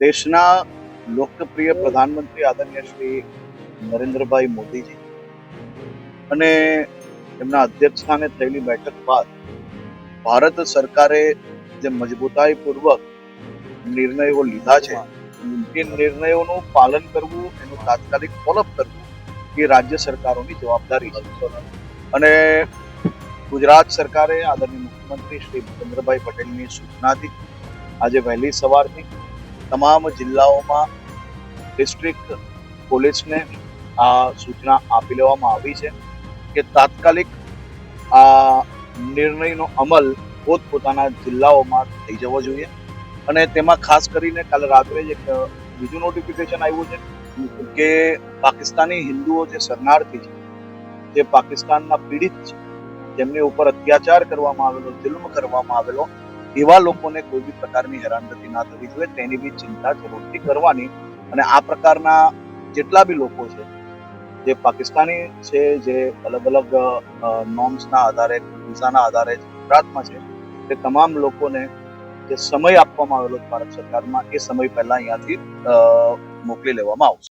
દેશના લોકપ્રિય પ્રધાનમંત્રી આદરણીય શ્રી નરેન્દ્રભાઈ મોદીજી અને એમના અધ્યક્ષસ્થાને થયેલી બેઠક બાદ ભારત સરકારે જે મજબૂતાઈપૂર્વક નિર્ણયો લીધા છે, એ નિર્ણયોનું પાલન કરવું, એનું તાત્કાલિક ફોલોઅપ કરવું એ રાજ્ય સરકારોની જવાબદારી છે. અને ગુજરાત સરકારે આદરણીય મુખ્યમંત્રી શ્રી ભૂપેન્દ્રભાઈ પટેલની સૂચનાથી આજે વહેલી સવારથી તમામ જિલ્લાઓમાં ડિસ્ટ્રિક્ટ પોલીસને આ સૂચના આપી લેવામાં આવી છે કે તાત્કાલિક આ નિર્ણયનો અમલ પોતપોતાના જિલ્લાઓમાં થઈ જવો જોઈએ. અને તેમાં ખાસ કરીને કાલે રાત્રે જ એક બીજું નોટિફિકેશન આવ્યું છે કે પાકિસ્તાની હિન્દુઓ જે શરણાર્થી છે, જે પાકિસ્તાનના પીડિત છે, જેમની ઉપર અત્યાચાર કરવામાં આવેલો, જુલ્મ કરવામાં આવેલો એવા લોકોને કોઈ બી પ્રકારની હેરાનગતિ ના થવી જોઈએ, તેની બી ચિંતા જરૂરથી કરવાની. અને આ પ્રકારના જેટલા બી લોકો છે, જે પાકિસ્તાની છે, જે અલગ અલગ નોર્મ્સના આધારે, વિઝાના આધારે ગુજરાતમાં છે, તે તમામ લોકોને જે સમય આપવામાં આવેલો ભારત સરકારમાં, એ સમય પહેલા અહીંયાથી મોકલી લેવામાં આવશે.